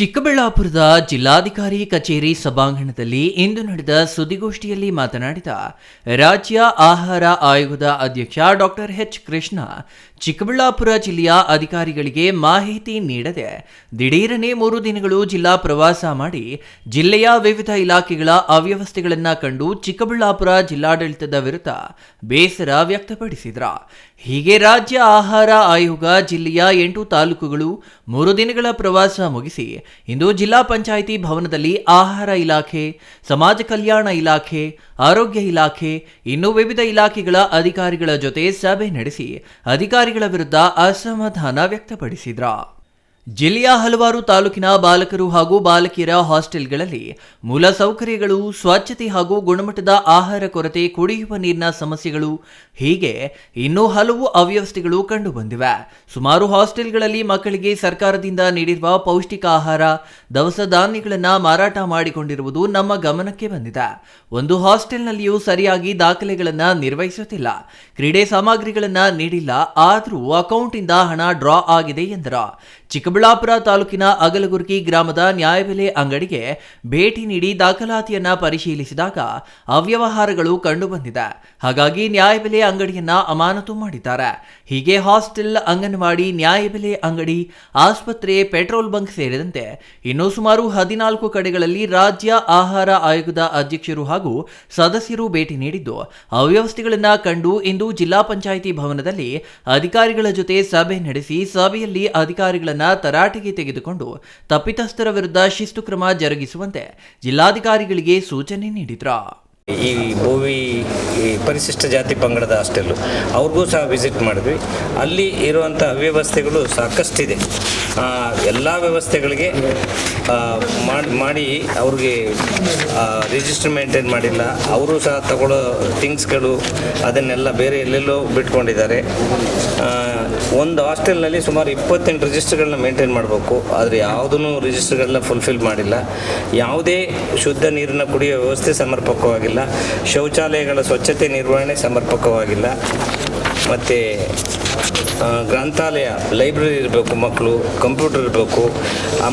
ಚಿಕ್ಕಬಳ್ಳಾಪುರದ ಜಿಲ್ಲಾಧಿಕಾರಿ ಕಚೇರಿ ಸಭಾಂಗಣದಲ್ಲಿ ಇಂದು ನಡೆದ ಸುದ್ದಿಗೋಷ್ಠಿಯಲ್ಲಿ ಮಾತನಾಡಿದ ರಾಜ್ಯ ಆಹಾರ ಆಯೋಗದ ಅಧ್ಯಕ್ಷ ಡಾಕ್ಟರ್ ಎಚ್ ಕೃಷ್ಣ, ಚಿಕ್ಕಬಳ್ಳಾಪುರ ಜಿಲ್ಲೆಯ ಅಧಿಕಾರಿಗಳಿಗೆ ಮಾಹಿತಿ ನೀಡದೆ ದಿಢೀರನೆ ಮೂರು ದಿನಗಳು ಜಿಲ್ಲಾ ಪ್ರವಾಸ ಮಾಡಿ ಜಿಲ್ಲೆಯ ವಿವಿಧ ಇಲಾಖೆಗಳ ಅವ್ಯವಸ್ಥೆಗಳನ್ನು ಕಂಡು ಚಿಕ್ಕಬಳ್ಳಾಪುರ ಜಿಲ್ಲಾಡಳಿತದ ವಿರುದ್ಧ ಬೇಸರ ವ್ಯಕ್ತಪಡಿಸಿದ್ರ. ಹೀಗೆ ರಾಜ್ಯ ಆಹಾರ ಆಯೋಗ ಜಿಲ್ಲೆಯ ಎಂಟು ತಾಲೂಕುಗಳು ಮೂರು ದಿನಗಳ ಪ್ರವಾಸ ಮುಗಿಸಿ ಇಂದು ಜಿಲ್ಲಾ ಪಂಚಾಯಿತಿ ಭವನದಲ್ಲಿ ಆಹಾರ ಇಲಾಖೆ, ಸಮಾಜ ಕಲ್ಯಾಣ ಇಲಾಖೆ, ಆರೋಗ್ಯ ಇಲಾಖೆ, ಇನ್ನು ವಿವಿಧ ಇಲಾಖೆಗಳ ಅಧಿಕಾರಿಗಳ ಜೊತೆ ಸಭೆ ನಡೆಸಿ ಅಧಿಕಾರಿಗಳ ವಿರುದ್ಧ ಅಸಮಾಧಾನ ವ್ಯಕ್ತಪಡಿಸಿದ್ರ. ಜಿಲ್ಲೆಯ ಹಲವಾರು ತಾಲೂಕಿನ ಬಾಲಕರು ಹಾಗೂ ಬಾಲಕಿಯರ ಹಾಸ್ಟೆಲ್ಗಳಲ್ಲಿ ಮೂಲ ಸೌಕರ್ಯಗಳು, ಸ್ವಚ್ಛತೆ ಹಾಗೂ ಗುಣಮಟ್ಟದ ಆಹಾರ ಕೊರತೆ ಕುಡಿಯುವ ನೀರಿನ ಸಮಸ್ಯೆಗಳು ಹೀಗೆ ಇನ್ನೂ ಹಲವು ಅವ್ಯವಸ್ಥೆಗಳು ಕಂಡುಬಂದಿವೆ. ಸುಮಾರು ಹಾಸ್ಟೆಲ್ಗಳಲ್ಲಿ ಮಕ್ಕಳಿಗೆ ಸರ್ಕಾರದಿಂದ ನೀಡಿರುವ ಪೌಷ್ಟಿಕ ಆಹಾರ ದವಸ ಧಾನ್ಯಗಳನ್ನು ಮಾರಾಟ ಮಾಡಿಕೊಂಡಿರುವುದು ನಮ್ಮ ಗಮನಕ್ಕೆ ಬಂದಿದೆ. ಒಂದು ಹಾಸ್ಟೆಲ್ನಲ್ಲಿಯೂ ಸರಿಯಾಗಿ ದಾಖಲೆಗಳನ್ನು ನಿರ್ವಹಿಸುತ್ತಿಲ್ಲ. ಕ್ರೀಡೆ ಸಾಮಗ್ರಿಗಳನ್ನು ನೀಡಿಲ್ಲ, ಆದರೂ ಅಕೌಂಟಿಂದ ಹಣ ಡ್ರಾ ಆಗಿದೆ ಎಂದರು. ತಾಲೂಕಿನ ಅಗಲಗುರ್ಕಿ ಗ್ರಾಮದ ನ್ಯಾಯಬೆಲೆ ಅಂಗಡಿಗೆ ಭೇಟಿ ನೀಡಿ ದಾಖಲಾತಿಯನ್ನ ಪರಿಶೀಲಿಸಿದಾಗ ಅವ್ಯವಹಾರಗಳು ಕಂಡುಬಂದಿದೆ. ಹಾಗಾಗಿ ನ್ಯಾಯಬೆಲೆ ಅಂಗಡಿಯನ್ನ ಅಮಾನತು ಮಾಡಿದ್ದಾರೆ. ಹೀಗೆ ಹಾಸ್ಟೆಲ್, ಅಂಗನವಾಡಿ, ನ್ಯಾಯಬೆಲೆ ಅಂಗಡಿ, ಆಸ್ಪತ್ರೆ, ಪೆಟ್ರೋಲ್ ಬಂಕ್ ಸೇರಿದಂತೆ ಇನ್ನೂ ಸುಮಾರು ಹದಿನಾಲ್ಕು ಕಡೆಗಳಲ್ಲಿ ರಾಜ್ಯ ಆಹಾರ ಆಯೋಗದ ಅಧ್ಯಕ್ಷರು ಹಾಗೂ ಸದಸ್ಯರು ಭೇಟಿ ನೀಡಿದ್ದು, ಅವ್ಯವಸ್ಥೆಗಳನ್ನ ಕಂಡು ಇಂದು ಜಿಲ್ಲಾ ಪಂಚಾಯಿತಿ ಭವನದಲ್ಲಿ ಅಧಿಕಾರಿಗಳ ಜೊತೆ ಸಭೆ ನಡೆಸಿ ಸಭೆಯಲ್ಲಿ ಅಧಿಕಾರಿಗಳನ್ನ ತರಾಟೆಗೆ ತೆಗೆದುಕೊಂಡು ತಪ್ಪಿತಸ್ಥರ ವಿರುದ್ಧ ಶಿಸ್ತು ಕ್ರಮ ಜರುಗಿಸುವಂತೆ ಜಿಲ್ಲಾಧಿಕಾರಿಗಳಿಗೆ ಸೂಚನೆ ನೀಡಿದ್ರ. ಈ ಭೋವಿ ಪರಿಶಿಷ್ಟ ಜಾತಿ ಪಂಗಡದ ಹಾಸ್ಟೆಲ್ಲು, ಅವ್ರಿಗೂ ಸಹ ವಿಸಿಟ್ ಮಾಡಿದ್ವಿ. ಅಲ್ಲಿ ಇರುವಂಥ ಅವ್ಯವಸ್ಥೆಗಳು ಸಾಕಷ್ಟಿದೆ. ಎಲ್ಲ ವ್ಯವಸ್ಥೆಗಳಿಗೆ ಮಾಡಿ ಅವ್ರಿಗೆ ರಿಜಿಸ್ಟರ್ ಮೇಂಟೈನ್ ಮಾಡಿಲ್ಲ. ಅವರು ಸಹ ತಗೊಳ್ಳೋ ಥಿಂಗ್ಸ್ಗಳು ಅದನ್ನೆಲ್ಲ ಬೇರೆ ಎಲ್ಲೆಲ್ಲೋ ಬಿಟ್ಕೊಂಡಿದ್ದಾರೆ. ಒಂದು ಹಾಸ್ಟೆಲ್ನಲ್ಲಿ ಸುಮಾರು ಇಪ್ಪತ್ತೆಂಟು ರಿಜಿಸ್ಟರ್ಗಳನ್ನ ಮೇಂಟೈನ್ ಮಾಡಬೇಕು. ಆದರೆ ಯಾವುದೂ ರಿಜಿಸ್ಟರ್ಗಳನ್ನ ಫುಲ್ಫಿಲ್ ಮಾಡಿಲ್ಲ. ಯಾವುದೇ ಶುದ್ಧ ನೀರನ್ನು ಕುಡಿಯುವ ವ್ಯವಸ್ಥೆ ಸಮರ್ಪಕವಾಗಿಲ್ಲ. ಶೌಚಾಲಯಗಳ ಸ್ವಚ್ಛತೆ ನಿರ್ವಹಣೆ ಸಮರ್ಪಕವಾಗಿಲ್ಲ. ಮತ್ತು ಗ್ರಂಥಾಲಯ, ಲೈಬ್ರರಿ ಇರಬೇಕು, ಮಕ್ಕಳು, ಕಂಪ್ಯೂಟರ್ ಇರಬೇಕು.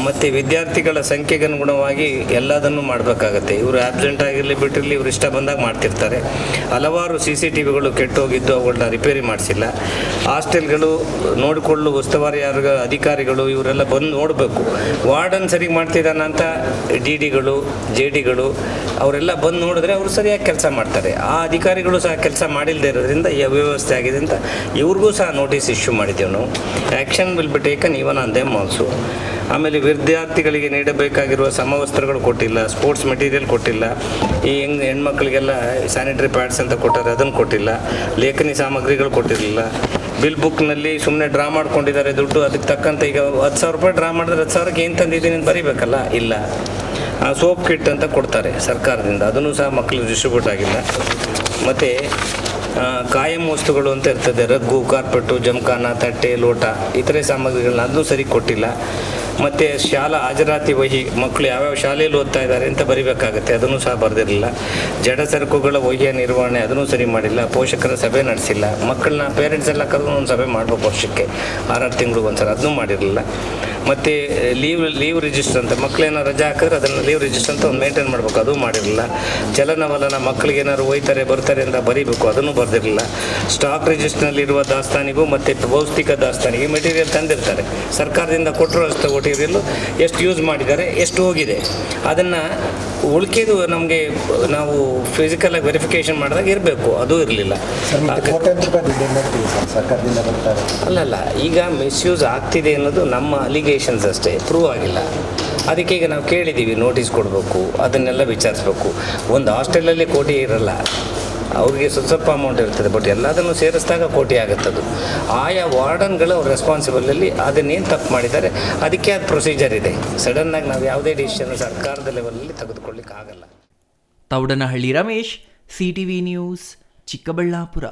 ಮತ್ತು ವಿದ್ಯಾರ್ಥಿಗಳ ಸಂಖ್ಯೆಗೆ ಅನುಗುಣವಾಗಿ ಎಲ್ಲದನ್ನು ಮಾಡಬೇಕಾಗತ್ತೆ. ಇವರು ಆಬ್ಸೆಂಟ್ ಆಗಿರಲಿ, ಬಿಟ್ಟಿರಲಿ, ಇವರು ಇಷ್ಟ ಬಂದಾಗ ಮಾಡ್ತಿರ್ತಾರೆ. ಹಲವಾರು ಸಿ ಸಿ ಟಿ ವಿಗಳು ಕೆಟ್ಟೋಗಿದ್ದು ಅವುಗಳನ್ನ ರಿಪೇರಿ ಮಾಡಿಸಿಲ್ಲ. ಹಾಸ್ಟೆಲ್ಗಳು ನೋಡಿಕೊಳ್ಳಲು ಉಸ್ತುವಾರಿ ಯಾರು ಅಧಿಕಾರಿಗಳು ಇವರೆಲ್ಲ ಬಂದು ನೋಡಬೇಕು. ವಾರ್ಡನ್ ಸರಿಗೆ ಮಾಡ್ತಿದ್ದಾನ ಅಂತ ಡಿ ಡಿಗಳು ಜೆ ಡಿಗಳು ಅವರೆಲ್ಲ ಬಂದು ನೋಡಿದ್ರೆ ಅವರು ಸರಿಯಾಗಿ ಕೆಲಸ ಮಾಡ್ತಾರೆ. ಆ ಅಧಿಕಾರಿಗಳು ಸಹ ಕೆಲಸ ಮಾಡಿಲ್ಲದೆ ಇರೋದ್ರಿಂದ ಈ ಅವ್ಯವಸ್ಥೆ ಆಗಿದೆ ಅಂತ. ಇವ್ರಿಗೂ ಸಹ ನೋಟಿಸ್ ಇಶ್ಯೂ ಮಾಡಿದ್ದೇವೆ ನಾವು. Action will be taken even on them also ಆಮೇಲೆ ವಿದ್ಯಾರ್ಥಿಗಳಿಗೆ ನೀಡಬೇಕಾಗಿರುವ ಸಮವಸ್ತ್ರಗಳು ಕೊಟ್ಟಿಲ್ಲ ಸ್ಪೋರ್ಟ್ಸ್ ಮೆಟೀರಿಯಲ್ ಕೊಟ್ಟಿಲ್ಲ, ಈ ಹೆಂಗ್ ಹೆಣ್ಮಕ್ಳಿಗೆಲ್ಲ ಸ್ಯಾನಿಟರಿ ಪ್ಯಾಡ್ಸ್ ಅಂತ ಕೊಟ್ಟಾರೆ ಅದನ್ನು ಕೊಟ್ಟಿಲ್ಲ, ಲೇಖನಿ ಸಾಮಗ್ರಿಗಳು ಕೊಟ್ಟಿರಲಿಲ್ಲ. ಬಿಲ್ ಬುಕ್ನಲ್ಲಿ ಸುಮ್ಮನೆ ಡ್ರಾ ಮಾಡ್ಕೊಂಡಿದ್ದಾರೆ ದುಡ್ಡು, ಅದಕ್ಕೆ ತಕ್ಕಂತೆ ಈಗ ಹತ್ತು ಸಾವಿರ ರೂಪಾಯಿ ಡ್ರಾ ಮಾಡಿದ್ರೆ ಹತ್ತು ಸಾವಿರಕ್ಕೆ ಏನು ತಂದಿದ್ದೀನಿ ಅಂತ ಬರೀಬೇಕಲ್ಲ? ಇಲ್ಲ. ಸೋಪ್ ಕಿಟ್ ಅಂತ ಕೊಡ್ತಾರೆ ಸರ್ಕಾರದಿಂದ, ಅದನ್ನು ಸಹ ಮಕ್ಕಳು ಡಿಸ್ಟ್ರಿಬ್ಯೂಟ್ ಆಗಿಲ್ಲ. ಮತ್ತು ಕಾಯಂ ವಸ್ತುಗಳು ಅಂತ ಇರ್ತದೆ. ರಗ್ಗು ಕಾರ್ಪೆಟ್ಟು ಜಮಖಾನ, ತಟ್ಟೆ, ಲೋಟ, ಇತರೆ ಸಾಮಗ್ರಿಗಳನ್ನ ಅದನ್ನು ಸರಿ ಕೊಟ್ಟಿಲ್ಲ. ಮತ್ತು ಶಾಲಾ ಹಾಜರಾತಿ ವಹಿ ಮಕ್ಕಳು ಯಾವ್ಯಾವ ಶಾಲೆಯಲ್ಲಿ ಓದ್ತಾ ಇದ್ದಾರೆ ಅಂತ ಬರಿಬೇಕಾಗತ್ತೆ. ಅದನ್ನು ಸಹ ಬರೆದಿರಲಿಲ್ಲ. ಜಡ ಸರಕುಗಳ ವಹಿಯ ನಿರ್ವಹಣೆ ಅದನ್ನು ಸರಿ ಮಾಡಿಲ್ಲ. ಪೋಷಕರ ಸಭೆ ನಡೆಸಿಲ್ಲ. ಮಕ್ಕಳನ್ನ ಪೇರೆಂಟ್ಸ್ ಎಲ್ಲ ಕರೆದು ಒಂದು ಸಭೆ ಮಾಡಬೇಕು ವರ್ಷಕ್ಕೆ. ಆರಾರು ತಿಂಗಳು ಒಂದ್ಸಲ ಅದನ್ನೂ ಮಾಡಿರಲಿಲ್ಲ. ಮತ್ತು ಲೀವ್ ಲೀವ್ ರಿಜಿಸ್ಟರ್ ಅಂತ ಮಕ್ಕಳೇನೋ ರಜೆ ಹಾಕಿದ್ರೆ ಅದನ್ನು ಲೀವ್ ರಿಜಿಸ್ಟರ್ ಅಂತ ಒಂದು ಮೇಂಟೈನ್ ಮಾಡಬೇಕು. ಅದು ಮಾಡಿರಲಿಲ್ಲ. ಚಲನವಲನ ಮಕ್ಕಳಿಗೆ ಏನಾದ್ರು ಹೋಯ್ತಾರೆ, ಬರ್ತಾರೆ ಅಂತ ಬರೀಬೇಕು. ಅದನ್ನು ಬರೆದಿರಲಿಲ್ಲ. ಸ್ಟಾಕ್ ರಿಜಿಸ್ಟರ್ನಲ್ಲಿರುವ ದಾಸ್ತಾನಿಗೂ ಮತ್ತು ಭೌತಿಕ ದಾಸ್ತಾನಿಗೆ ಮೆಟೀರಿಯಲ್ ತಂದಿರ್ತಾರೆ. ಸರ್ಕಾರದಿಂದ ಕೊಟ್ಟರು ಅಷ್ಟು ಮೆಟೀರಿಯಲ್ಲು ಎಷ್ಟು ಯೂಸ್ ಮಾಡಿದ್ದಾರೆ, ಎಷ್ಟು ಹೋಗಿದೆ. ಅದನ್ನು ಉಳ್ಕಿದು ನಮಗೆ ನಾವು ಫಿಸಿಕಲಾಗಿ ವೆರಿಫಿಕೇಶನ್ ಮಾಡಿದಾಗ ಇರಬೇಕು ಅದು ಇರಲಿಲ್ಲ. ಅಲ್ಲ ಅಲ್ಲಲ್ಲ ಈಗ ಮಿಸ್ಯೂಸ್ ಆಗ್ತಿದೆ ಅನ್ನೋದು ನಮ್ಮ ಅಲಿಗೇಷನ್ಸ್ ಅಷ್ಟೇ ಪ್ರೂವ್ ಆಗಿಲ್ಲ. ಅದಕ್ಕೆ ಈಗ ನಾವು ಕೇಳಿದ್ದೀವಿ ನೋಟಿಸ್ ಕೊಡಬೇಕು ಅದನ್ನೆಲ್ಲ ವಿಚಾರಿಸ್ಬೇಕು. ಒಂದು ಹಾಸ್ಟೆಲಲ್ಲಿ ಕೋಟಿ ಇರಲ್ಲ. ಅವ್ರಿಗೆ ಸ್ವಲ್ಪ ಸ್ವಲ್ಪ ಅಮೌಂಟ್ ಇರ್ತದೆ ಬಟ್ ಎಲ್ಲದನ್ನು ಸೇರಿಸಿದಾಗ ಕೋಟಿ ಆಗುತ್ತದು. ಆಯಾ ವಾರ್ಡನ್ಗಳು ಅವ್ರ ರೆಸ್ಪಾನ್ಸಿಬಲಲ್ಲಿ ಅದನ್ನೇನು ತಪ್ಪು ಮಾಡಿದ್ದಾರೆ, ಅದಕ್ಕೆ ಅದು ಪ್ರೊಸೀಜರ್ ಇದೆ. ಸಡನ್ನಾಗಿ ನಾವು ಯಾವುದೇ ಡಿಸಿಷನ್ ಸರ್ಕಾರದ ಲೆವೆಲಲ್ಲಿ ತೆಗೆದುಕೊಳ್ಳಿಕ್ಕಾಗಲ್ಲ. Thoudanahalli Ramesh C T V news Chikkaballapur.